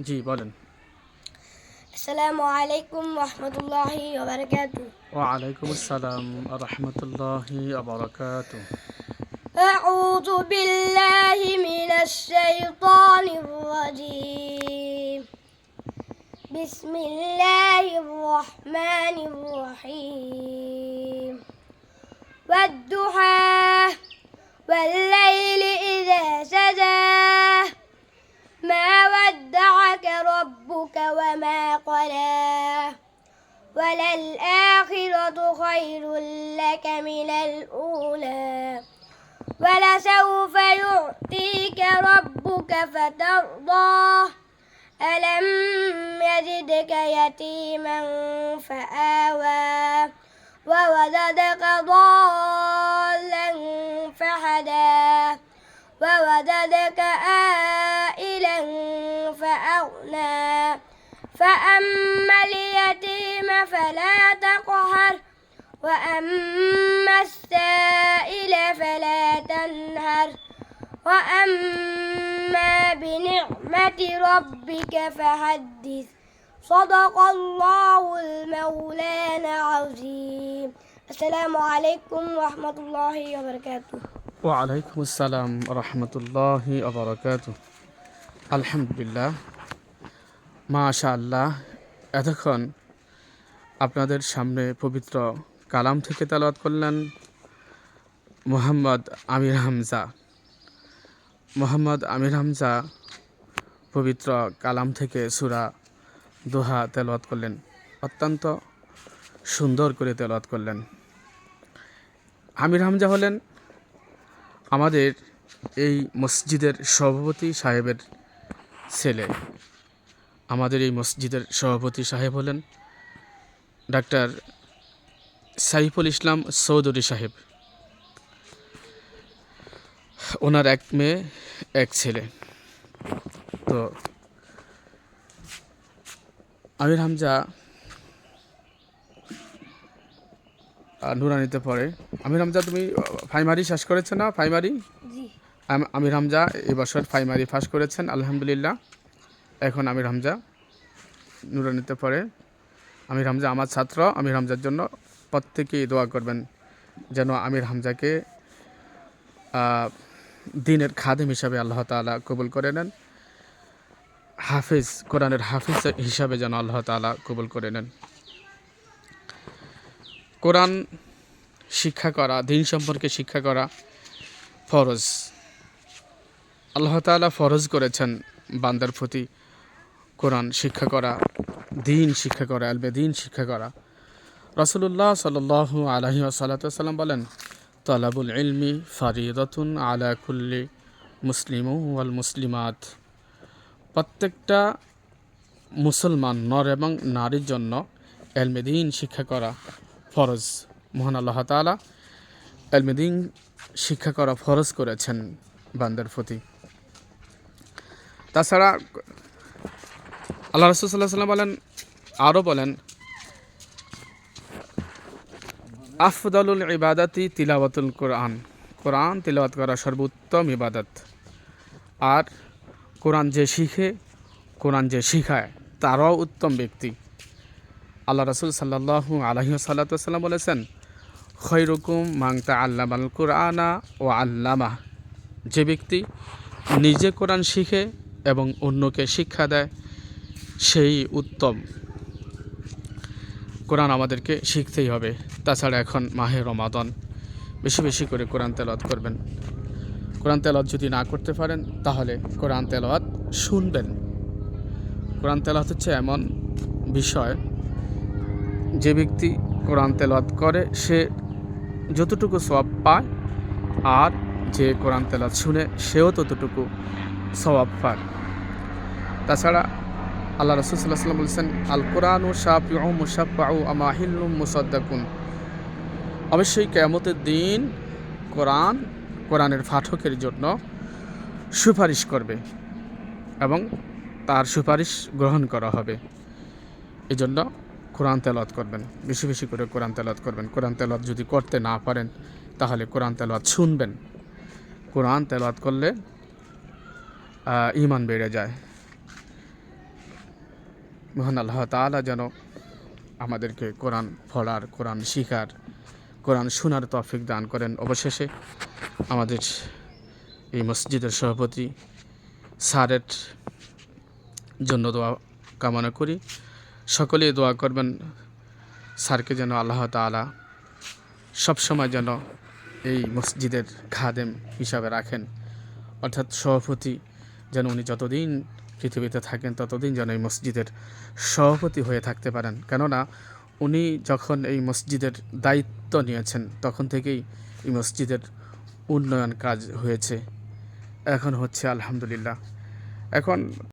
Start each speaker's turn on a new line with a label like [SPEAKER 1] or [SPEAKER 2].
[SPEAKER 1] জি বলেন
[SPEAKER 2] আসসালামু আলাইকুম রহমতুল্লাহি ওবারাকাতু
[SPEAKER 1] ওয়ালাইকুম আসসালাম রহমতুল্লাহি আবরাকাত
[SPEAKER 2] أعوذ بالله من الشيطان الرجيم بسم الله الرحمن الرحيم وما قلى وللآخرة خير لك من الأولى. ولسوف يعطيك ربك فترضى. ألم يجدك يتيما فآوى. ووجدك ضالا فهدى. ووجدك آئلا فأغنى. فأما اليتيم فلا تقهر وأما السائل فلا تنهر وأما بنعمة ربك فحدث. صدق الله المولان العظيم. السلام عليكم ورحمة الله وبركاته.
[SPEAKER 1] وعليكم السلام ورحمة الله وبركاته. الحمد لله. মাশা আল্লাহ এতক্ষণ আপনাদের সামনে পবিত্র কালাম থেকে তেলাওয়াত করলেন মোহাম্মদ আমির হামজা। মোহাম্মদ আমির হামজা পবিত্র কালাম থেকে সুরা দোহা তেলাওয়াত করলেন। অত্যন্ত সুন্দর করে তেলাওয়াত করলেন। আমির হামজা হলেন আমাদের এই মসজিদের সভাপতি সাহেবের ছেলে। আমাদের এই মসজিদের সভাপতি সাহেব হলেন ডাক্তার সাইফুল ইসলাম চৌধুরী সাহেব। ওনার এক মেয়ে এক ছেলে। তো আমির হামজা নুরানিতে পড়ে। আমির হামজা তুমি প্রাইমারি শেষ করেছ না? প্রাইমারি আমির হামজা এবছর প্রাইমারি পাস করেছেন আলহামদুলিল্লাহ। এখন আমির হামজা নুরানিতে পড়ে। আমির হামজা আমার ছাত্র, আমির হামজার জন্য প্রত্যেকেই দোয়া করবেন যেন আমির হামজাকে দিনের খাদেম হিসাবে আল্লাহ তাআলা কবুল করে নেন। হাফিজ, কোরআনের হাফিজ হিসাবে যেন আল্লাহ তাআলা কবুল করে নেন। কোরআন শিক্ষা করা, দিন সম্পর্কে শিক্ষা করা ফরজ। আল্লাহ তাআলা ফরজ করেছেন বান্দার প্রতি। কোরআন শিক্ষা করা, দিন শিক্ষা করা, আলবে দিন শিক্ষা করা। রসুল্লাহ সাল আলহি সাল্লাম বলেন, তলাবুল ইলমি ফারিদতুন আলা কুল্লি মুসলিম ওয়াল মুসলিমাত। প্রত্যেকটা মুসলমান নর এবং নারীর জন্য এলমেদিন শিক্ষা করা ফরজ। মহান আল্লাহ তাআলা এলমেদিন শিক্ষা করা ফরজ করেছেন বান্দার প্রতি। তাছাড়া আল্লাহ রসুল সাল্লাহ সাল্লাম বলেন আরও বলেন, আফদালুল ইবাদাতি তিলাওয়াতুল কোরআন। কোরআন তিলাওয়াত করা সর্বোত্তম ইবাদত। আর কোরআন যে শিখে, কোরআন যে শিখায়, তারাও উত্তম ব্যক্তি। আল্লাহ রসুল সাল্লাহু আলহি সাল্লাম বলেছেন, খৈরকুম মাংতা আল্লাম আল কোরআনা ও আল্লামা। যে ব্যক্তি নিজে কোরআন শিখে এবং অন্যকে শিক্ষা দেয় সেই উত্তম। কোরআন আমাদেরকে শিখতেই হবে। তাছাড়া এখন মাহে রমাদন। বেশি বেশি করে কোরআন তেলাওয়াত করবেন। কোরআন তেলাওয়াত যদি না করতে পারেন, তাহলে কোরআন তেলাওয়াত শুনবেন। কোরআন তেলাওয়াত হচ্ছে এমন বিষয়, যে ব্যক্তি কোরআন তেলাওয়াত করে, সে যতটুকু সওয়াব পায় আর যে কোরআন তেলাত শুনে, সেও ততটুকু সওয়াব পায়। তাছাড়া আল্লাহ রসুল সাল্লাহ সাল্লাম বলছেন আল কোরআন ও শাফিউ মুসাফাউ আমাহিল্লুম মুসাদ্দাকুন। অবশ্যই কেয়ামতের দিন কোরআন কোরআনের পাঠকের জন্য সুপারিশ করবে এবং তার সুপারিশ গ্রহণ করা হবে। এই জন্য কোরআন তেলাওয়াত করবেন, বেশি বেশি করে কোরআন তেলাওয়াত করবেন। কোরআন তেলাওয়াত যদি করতে না পারেন, তাহলে কোরআন তেলাওয়াত শুনবেন। কোরআন তেলাওয়াত করলে ঈমান বেড়ে যায়। মহান আল্লাহ তাআলা যেন আমাদেরকে কোরআন পড়ার, কোরআন শিখার, কোরআন শোনার তৌফিক দান করেন। অবশেষে আমাদের এই মসজিদের সভাপতি স্যারের জন্য দোয়া কামনা করি। সকলেই দোয়া করবেন স্যারকে যেন আল্লাহ তাআলা সবসময় যেন এই মসজিদের খাদেম হিসাবে রাখেন। অর্থাৎ সভাপতি যেন উনি যতদিন পৃথিবীতে থাকেন, ততদিন যেন এই মসজিদের সভাপতি হয়ে থাকতে পারেন। কেননা, উনি যখন এই মসজিদের দায়িত্ব নিয়েছেন, তখন থেকেই এই মসজিদের উন্নয়ন কাজ হয়েছে। এখন হচ্ছে আলহামদুলিল্লাহ। এখন